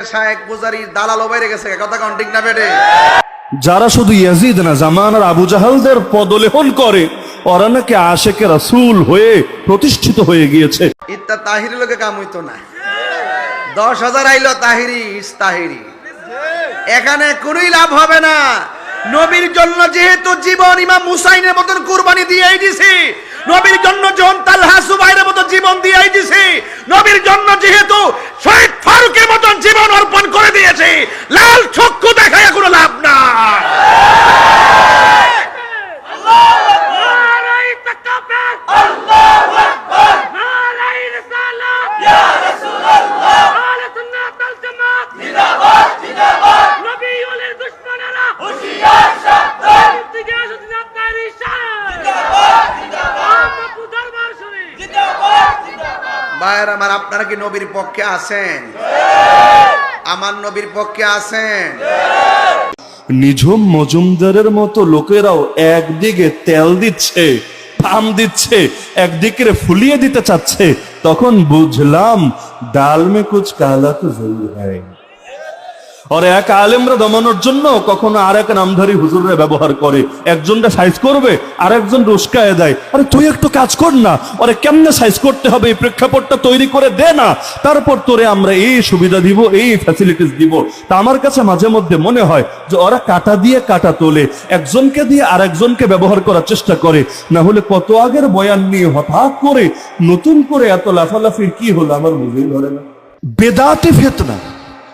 শায়েক পূজারি গেছে কথা কন ঠিক না বেটে যারা শুধু ইয়াজিদ না জামান আর আবু জাহালদের পদলেহন করে ওরা নাকি আশেকে রাসূল হয়ে প্রতিষ্ঠিত হয়ে গিয়েছে। ইত্তা তাহিরি লোকে কাম হইতো না। দশ হাজার আইলো তাহিরি ইস তাহিরি। এখানে কোনোই লাভ হবে না। নবীর জন্য যেহেতু জীবন ইমাম মুসাইনের মতন কুরবানি দিয়েই দিছি নবীর জন্য যখন তালহা সুবাইরের মতো জীবন দিয়েই দিছি নবীর জন্য যেহেতু শহীদ ফারুকের মতন জীবন অর্পণ করে দিয়েছি। লাল চক্ষু দেখায় কোনো লাভ না নবীর পক্ষে আছেন? আমার নবীর পক্ষে আছেন? নিঝুম মজুমদারের মতো লোকেরাও একদিকে তেল দিচ্ছে পাম দিচ্ছে, একদিকে ফুলিয়ে দিতে চাচ্ছে। তখন বুঝলাম ডাল মে কুচ কালা তো জরুরি। হ্যায় আর এক আলেমরা দমানোর জন্য কখনো আর এক নামধারী হুজুরে ব্যবহার করে। একজনটা সাইজ করবে আর একজন উস্কায় দেয়। আরে তুই একটু কাজ কর না, আরে কেমনে সাইজ করতে হবে, এই প্রেক্ষাপটটা তৈরি করে দে না। তারপর তোরে আমরা এই সুবিধা দিব, এই ফ্যাসিলিটিস দিব। তা আমার কাছে মাঝে মধ্যে মনে হয় যে ওরা কাটা দিয়ে কাটা তোলে, একজনকে দিয়ে আর একজনকে ব্যবহার করার চেষ্টা করে। না হলে কত আগের বয়ান নিয়ে হঠাৎ করে নতুন করে এত লাফালাফির কি হলো আমার বুঝেই ধরে না। বেদাতি ফেতনা।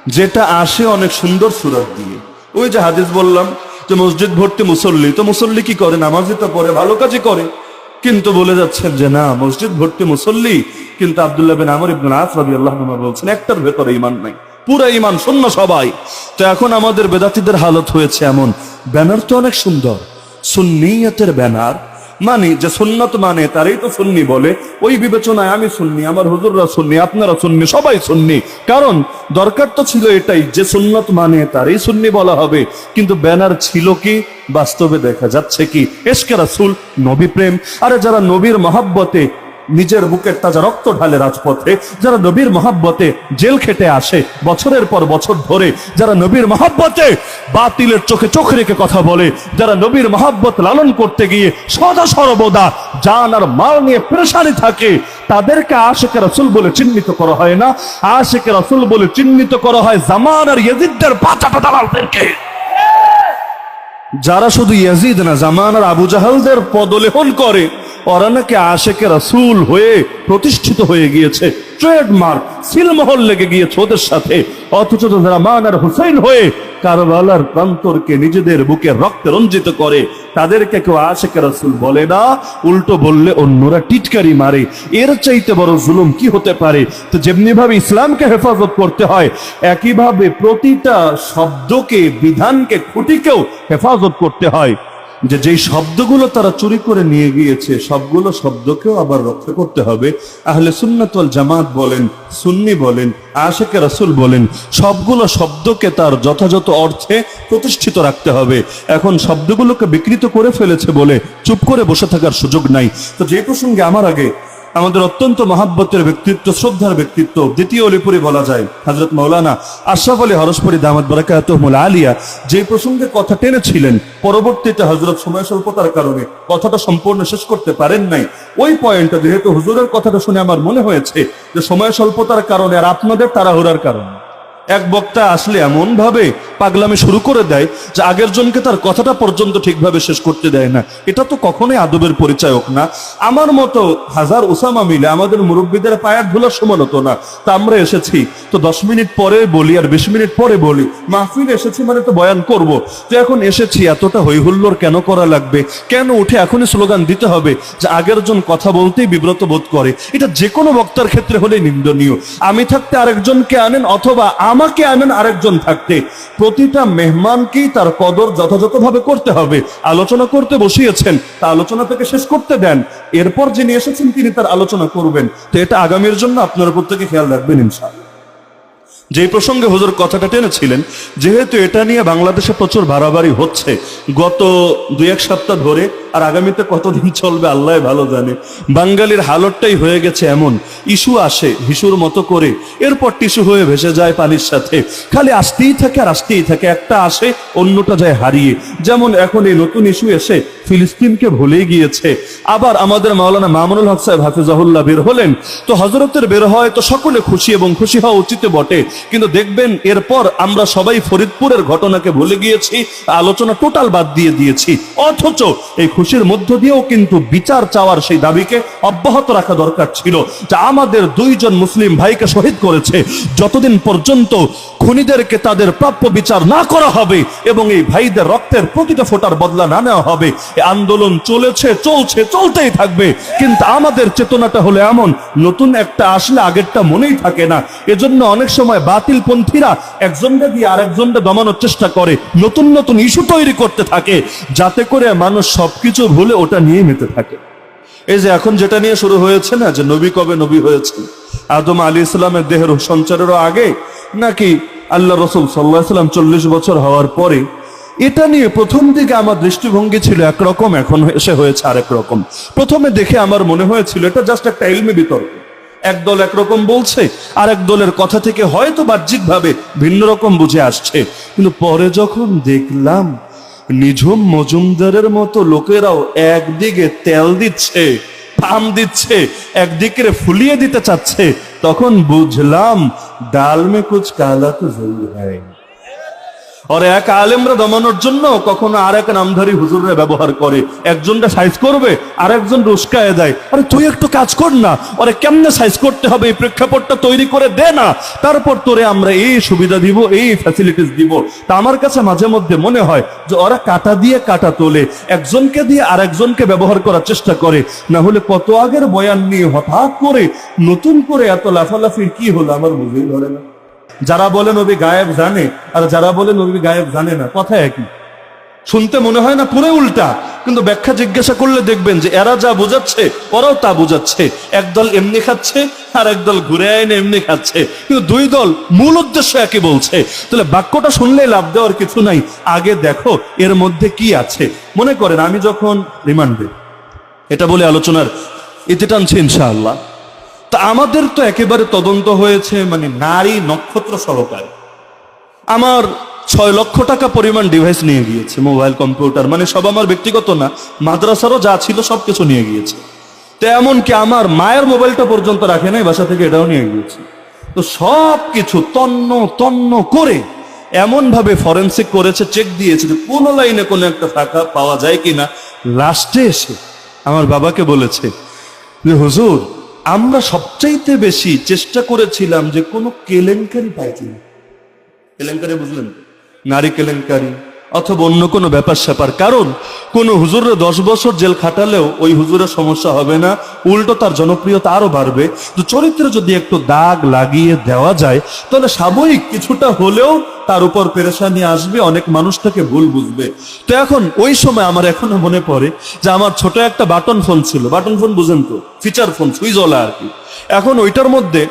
যেটা আসে অনেক সুন্দর সুরত দিয়ে। ওই যে হাদিস বললাম যে মসজিদ ভর্তি মুসল্লি, তো মুসল্লি কি করে? নামাজই তো পড়ে, ভালো কাজই করে। কিন্তু বলে যাচ্ছেন যে না, মসজিদ ভর্তি মুসল্লি, কিন্তু আব্দুল্লাহ বিন আমর ইবনুল আস রাদিয়াল্লাহু আনহু বলছেন, একটার ভেতরে ঈমান নাই। পুরো ঈমান, শূন্য সবাই। তো এখন আমাদের বেদাতিদের হালত হয়েছে এমন। ব্যানার তো অনেক সুন্দর। সুন্নিয়তের ব্যানার মানে যে সুন্নত মানে তারাই তো সুন্নি বলে। ওই বিবেচনায় আমি শুননি আমার হুজুররা শুননি আপনারা শুননি সবাই শুননি কারণ দরকার তো ছিল এটাই, যে সুন্নত মানে তারই শুননি বলা হবে। কিন্তু ব্যানার ছিল কি? বাস্তবে দেখা যাচ্ছে কি? এসকে রাসুল নবী প্রেম। আরে যারা নবীর মহাব্বতে নিজের বুকের তাজা রক্ত ঢালে রাজপথে, যারা নবীর মহাব্বতে জেল খেটে আসে, বছরের পর বছর ধরে যারা নবীর মহাব্বতে বাতিলের চোখে চোখ রেখে কথা বলে, যারা নবীর মহাব্বত লালন করতে গিয়ে সদা সর্বদা জান আর মাল নিয়ে পেরেশানি থাকে, তাদেরকে আশেকে রাসুল বলে চিহ্নিত করা হয় না। আশেকে রাসুল বলে চিহ্নিত করা হয় জামান আর ইয়াজিদদের পাচাটা দালালদেরকে। যারা শুধু ইয়াজিদ না, জামান আর আবু জাহালদের পদলেহন করে ওরা নাকি আশেকে রাসূল হয়ে প্রতিষ্ঠিত হয়ে গিয়েছে। ট্রেডমার্ক, সিলমহল লেগে গিয়েছে ওদের সাথে। অথচ জামান আর হুসাইন হয়ে কারবালার প্রান্তরকে নিজেদের বুকে রক্তে রঞ্জিত করে, তাদেরকে কেউ আশেকে রাসূল বলে না। উল্টো বললে অন্যরা টিটকারি মারে। এর চাইতে বড় জুলুম কি হতে পারে? তো যেমনি ভাবে ইসলামকে হেফাজত করতে হয়, একইভাবে প্রতিটা শব্দকে, বিধানকে, খুঁটিকেও হেফাজত করতে হয়। যে যেই শব্দগুলো তারা চুরি করে নিয়ে গিয়েছে, সবগুলো শব্দকেও আবার রক্ষা করতে হবে। আহলে সুন্নাতল জামাত বলেন, সুন্নি বলেন, আশেকে রাসুল বলেন, সবগুলো শব্দকে তার যথাযথ অর্থে প্রতিষ্ঠিত রাখতে হবে। এখন শব্দগুলোকে বিকৃত করে ফেলেছে বলে চুপ করে বসে থাকার সুযোগ নাই। তো যে প্রসঙ্গে আমার আগে আমাদের অত্যন্ত মহাব্বতের ব্যক্তিত্ব, শ্রদ্ধার ব্যক্তিত্ব, দ্বিতীয় অলিপুরে বলা যায় হজরত মৌলানা আশরাফ আলী হরসপুরি দামাত বরাকাতমুল আলিয়া, যে প্রসঙ্গে কথা টেনেছিলেন, পরবর্তীতে হজরত সময় স্বল্পতার কারণে কথাটা সম্পূর্ণ শেষ করতে পারেন নাই। ওই পয়েন্টটা যেহেতু হুজুরের কথাটা শুনে আমার মনে হয়েছে যে সময় স্বল্পতার কারণে আর আপনাদের তাড়াহুড়ার কারণে এক বক্তা আসলে এমন ভাবে পাগলামি শুরু করে দেয় যে আগের জনকে তার কথাটা পর্যন্ত ঠিকভাবে শেষ করতে দেয় না। এটা তো কখনোই আদবের পরিচায়ক না। আমার মতো হাজার ওসামা মিলে আমাদের মুরব্বীদের পায়ের ধুলার সমান হতো না। তা আমরা এসেছি। তো দশ মিনিট পরে বলি আর বিশ মিনিট পরে বলি, মাহফিল এসেছি মানে তো বয়ান করব। তো এখন এসেছি, এতটা হৈহুল্লোর কেন করা লাগবে? কেন উঠে এখনই স্লোগান দিতে হবে যে আগের জন কথা বলতেই বিব্রত বোধ করে? এটা যে কোনো বক্তার ক্ষেত্রে হলে নিন্দনীয়। আমি থাকতে আরেকজনকে আনেন অথবা আমাকে আনেন আরেকজন থাকতে। প্রতিটা মেহমানকেই তার কদর যথাযথভাবে করতে হবে। আলোচনা করতে বসিয়েছেন, তা আলোচনা থেকে শেষ করতে দেন। এরপর যিনি এসেছেন, তিনি তার আলোচনা করবেন। তো এটা আগামীর জন্য আপনারা প্রত্যেকে খেয়াল রাখবেন ইনশাআল্লাহ। যেই প্রসঙ্গে হুজুর কথাটা টেনেছিলেন, যেহেতু এটা নিয়ে বাংলাদেশে প্রচুর বাড়াবাড়ি হচ্ছে, গত দুই এক সপ্তাহ ধরে, আর আগামীতে কতদিন চলবে আল্লাহ ভালো জানে। বাঙালির হালতটাই হয়ে গেছে এমন, ইস্যু আসে, হিসুর মতো করে, এরপর টিস্যু হয়ে ভেসে যায় পানির সাথে। খালি আসতেই থাকে আর আসতেই থাকে, একটা আসে, অন্যটা যায় হারিয়ে। যেমন এখন এই নতুন ইস্যু এসে ফিলিস্তিনকে ভুলেই গিয়েছে। আবার আমাদের মাওলানা মামুনুল হক সাহেব হাফিজাহুল্লাহ বের হলেন, তো হজরতের বের হয় তো সকলে খুশি এবং খুশি হওয়া উচিত বটে। কিন্তু দেখবেন এরপর আমরা সবাই ফরিদপুরের ঘটনাকে ভুলে গিয়েছি, আলোচনা টোটাল বাদ দিয়ে দিয়েছি। অথচ এই খুশির মধ্য দিয়েও কিন্তু বিচার চাওয়ার সেই দাবিকে অব্যাহত রাখা দরকার ছিল, যা আমাদের দুইজন মুসলিম ভাইকে শহীদ করেছে। যতদিন পর্যন্ত খুনিদেরকে তাদের প্রাপ্য বিচার না করা হবে এবং এই ভাইদের রক্তের প্রতিটা ফোটার বদলা না নেওয়া হবে। আন্দোলন চলেছে, চলছে, চলতেই থাকবে। কিন্তু আমাদের চেতনাটা হলে এমন, নতুন একটা আসলে আগেরটা মনেই থাকে না। এজন্য অনেক সময় বাতিল পন্থীরা একজনকে দিয়ে আরেকজনকে দমানোর চেষ্টা করে, নতুন নতুন ইস্যু তৈরি করতে থাকে, যাতে করে মানুষ সবকিছু ভুলে ওটা নিয়ে মেতে থাকে। এই যে এখন যেটা নিয়ে শুরু হয়েছে না, যে নবী কবে নবী হয়েছে? আদম আলী ইসলামের দেহের সঞ্চারেরও আগে, নাকি আল্লাহ রসুল সাল্লাহ সাল্লাম চল্লিশ বছর হওয়ার পরে এটা নিয়ে প্রথম দিকে আমার দৃষ্টিভঙ্গি ছিল একরকম, এখন এসে হয়েছে আরেক রকম। প্রথমে দেখে আমার মনে হয়েছিল এটা জাস্ট একটা ইলমি বিতর্ক। একদল একরকম বলছে আর এক দলের কথা থেকে হয়তো বাহ্যিকভাবে ভিন্ন রকম বুঝে আসছে। কিন্তু পরে যখন দেখলাম, নিঝুম মজুমদারের মতো লোকেরাও একদিকে তেল দিচ্ছে পাম দিচ্ছে একদিকে ফুলিয়ে দিতে চাচ্ছে, তখন বুঝলাম ডাল মে কুচ কালা তো জরুর হ্যায় আর এক আলেমরা দমানোর জন্য কখনো আর এক নামধারী হুজুররা ব্যবহার করে। একজনটা সাইজ করবে আর একজন রুস্কায় দেয় আরে তুই একটু কাজ কর না। আরে কেমনে সাইজ করতে হবে? এই প্রেক্ষাপটটা তৈরি করে দে না। তারপর তোরে আমরা এই সুবিধা দিব, এই ফ্যাসিলিটিস দিব। তা আমার কাছে মাঝে মধ্যে মনে হয় যে ওরা কাটা দিয়ে কাটা তোলে। একজনকে দিয়ে আর একজনকে ব্যবহার করার চেষ্টা করে। না হলে কত আগের বয়ান নিয়ে হঠাৎ করে নতুন করে এত লাফালাফির কি হলো? আমার বুঝেই ধরে না। যারা বলে নবী গায়েব জানে, আর যারা বলে নবী গায়েব জানে না, কথা একই। শুনতে মনে হয় না পুরো উল্টা, কিন্তু ব্যাখ্যা জিজ্ঞাসা করলে দেখবেন যে এরা যা বোঝাচ্ছে, ওরাও তা বোঝাচ্ছে। একদল এমনি খাচ্ছে, আর একদল ঘুরে আইনে এমনি খাচ্ছে। কিন্তু দুই দল মূল উদ্দেশ্য একই বলছে। তাহলে বাক্যটা শুনলেই লাভ দেওয়ার কিছু নাই, আগে দেখো এর মধ্যে কি আছে। মনে করেন, আমি যখন রিমান্ডে, এটা বলে আলোচনার ইতি টানছি ইনশাআল্লাহ। তা আমাদের তো একেবারে তদন্ত হয়েছে মানে নারী নক্ষত্র সহকারে। আমার ছয় লক্ষ টাকা পরিমাণ ডিভাইস নিয়ে গিয়েছে মোবাইল কম্পিউটার মানে সব আমার ব্যক্তিগত না, মাদ্রাসারও যা ছিল সব কিছু নিয়ে গিয়েছে। তো এমনকি আমার মায়ের মোবাইলটা পর্যন্ত রাখে নাই, বাসা থেকে এটাও নিয়ে গিয়েছে। তো সব কিছু তন্ন তন্ন করে এমন ভাবে ফরেন্সিক করেছে চেক দিয়েছে যে কোন লাইনে কোনো একটা টাকা পাওয়া যায় কিনা। লাস্টে এসে আমার বাবাকে বলেছে যে, হুজুর আমরা সবচাইতে বেশি চেষ্টা করেছিলাম যে কোনো কেলেঙ্কারি পাই কেলেঙ্কারি বুঝলেন? নারী কেলেঙ্কারি। অথবা অন্য কোনো ব্যাপার স্যাপার। কারণ, কোন হুজুরের দশ বছর জেল খাটালেও ওই হুজুরের সমস্যা হবে না, উল্টো তার জনপ্রিয়তা আরও বাড়বে। তো চরিত্রে যদি একটু দাগ লাগিয়ে দেওয়া যায়, তাহলে সাময়িক কিছুটা হলেও তার উপর পেরেশানি আসবে, অনেক মানুষ তাকে ভুল বুঝবে। তো এখন ওই সময় আমার এখনও মনে পড়ে যে আমার ছোট একটা বাটন ফোন ছিল। বাটন ফোন বুঝেন তো, ফিচার ফোন সুইজওয়ালা আর কি। এখন ওইটার মধ্যে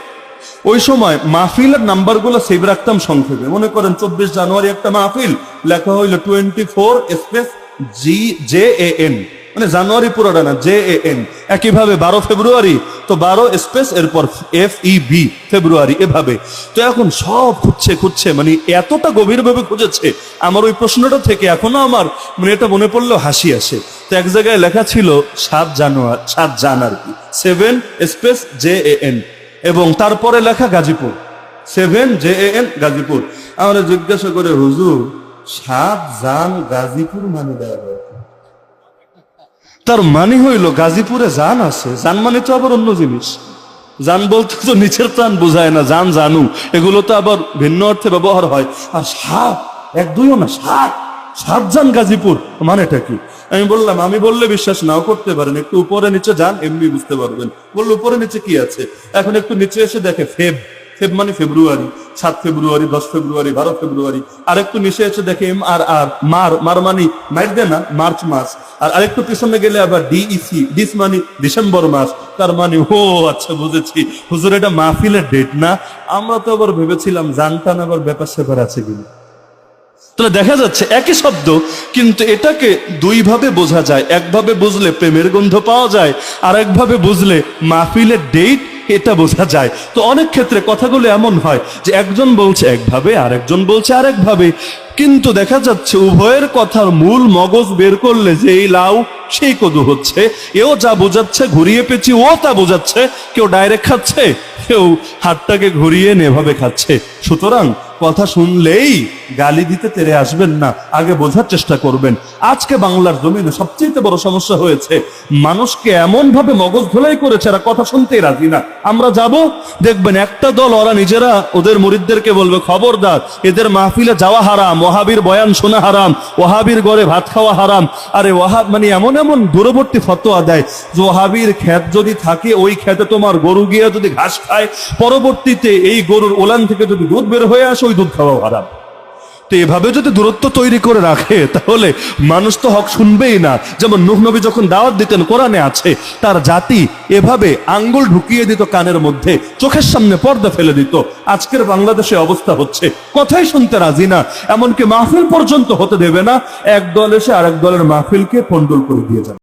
ওই সময় মাহফিলের নাম্বারগুলো সেভ রাখতাম সংক্ষেপে। মনে করেন চব্বিশ জানুয়ারি একটা মাহফিল, লেখা হইল twenty four space G J A N মানে জানুয়ারি পুরোটা না জে এ এন একইভাবে বারো ফেব্রুয়ারি, তো বারো স্পেস এরপর এফ ই বি ফেব্রুয়ারি, এভাবে। তো এখন সব খুঁজছে খুঁজছে মানে এতটা গভীরভাবে খুঁজেছে, আমার ওই প্রশ্নটা থেকে এখনও আমার মানে এটা মনে পড়লেও হাসি আসে। তো এক জায়গায় লেখা ছিল সাত জানুয়ারি সাত জান আর কি seven space J A N এবং তারপরে লেখা Gazipur. Seven J N Gazipur. আমরা জিজ্ঞাসা করে, হুজুর, সাত জান গাজীপুর মানে দেওয়া তার মানে হইল, গাজীপুরে জান আছে। জান মানে তো আবার অন্য জিনিস। যান বলতে তো নিচের প্রাণ বোঝায় না, জান জানু। এগুলো তো আবার ভিন্ন অর্থে ব্যবহার হয়। আর সাত, এক দুইও না, সাত। সাত জান গাজীপুর, মানেটা কি? আমি বললাম, আমি বললে বিশ্বাস নাও করতে পারেন, একটু উপরে নিচে যান, এমনি বুঝতে পারবেন। বলল, উপরে নিচে কি আছে? এখন একটু নিচে এসে দেখে, ফেব ফেব মানে ফেব্রুয়ারি, সাত ফেব্রুয়ারি, দশ ফেব্রুয়ারি, বারো ফেব্রুয়ারি, আর একটু নিচে এসে দেখে এম আর আর, মার মার মানে মাইট না, মার্চ মাস, আর আরেকটু পিছনে গেলে আবার ডিইসি ডিস মানে ডিসেম্বর মাস, তার মানে ও আচ্ছা বুঝেছি, হুজুর এটা মাহফিলের ডেট না? আমরা তো আবার ভেবেছিলাম, জানতাম আবার ব্যাপার স্যাপার আছে কিনা। তাহলে দেখা যাচ্ছে একই শব্দ, কিন্তু এটাকে দুইভাবে বোঝা যায়। একভাবে বুঝলে প্রেমের গন্ধ পাওয়া যায়, আর একভাবে বুঝলে মাহফিলের ডেট এটা বোঝা যায়। তো অনেক ক্ষেত্রে কথাগুলো এমন হয় যে একজন বলছে একভাবে, আর একজন বলছে আরেকভাবে। কিন্তু দেখা যাচ্ছে উভয়ের কথার মূল মগজ বের করলে যে এই লাউ, সেই কদু হচ্ছে। এও যা বোঝাচ্ছে ঘুরিয়ে পেঁচি ও তা বোঝাচ্ছে। কেউ ডাইরেক্ট খাচ্ছে, কেউ হাতটাকে ঘুরিয়ে নেভাবে খাচ্ছে। সুতরাং কথা শুনলেই গালি দিতে তেরে আসবেন না, আগে বোঝার চেষ্টা করবেন। আজকে বাংলার জমিনে সবচেয়ে বড় সমস্যা হয়েছে, মানুষকে এমন ভাবে মগজ ধোলাই করেছে, এরা কথা শুনতেই রাজি না। আমরা যাব, দেখবেন একটা দল, ওরা নিজেরা, ওদের মুরিদদেরকে বলবে, খবরদার, এদের মাহফিলে যাওয়া হারাম ওহাবির বয়ান শোনা হারাম ওহাবির গড়ে ভাত খাওয়া হারাম। আরে ওহাব মানে এমন এমন দূরবর্তী ফতোয়া দেয়, যে ওহাবির ক্ষেত যদি থাকে, ওই ক্ষেতে তোমার গরু গিয়ে যদি ঘাস খায়, পরবর্তীতে এই গরুর ওলান থেকে যদি দুধ বের হয়ে আসে, ওই দুধ খাওয়া হারাম। তো এভাবে যদি দূরত্ব তৈরি করে রাখে, তাহলে মানুষ তো হক শুনবেই না। যেমন নুহ নবী যখন দাওয়াত দিতেন, কোরআনে আছে, তার জাতি এভাবে আঙ্গুল ঢুকিয়ে দিত, কানের মধ্যে, চোখের সামনে পর্দা ফেলে দিত। আজকের বাংলাদেশে অবস্থা হচ্ছে, কথাই শুনতে রাজি না। এমনকি মাহফিল পর্যন্ত হতে দেবে না, এক দল এসে আরেক দলের মাহফিলকে পন্ডল করে দিয়ে যাবে।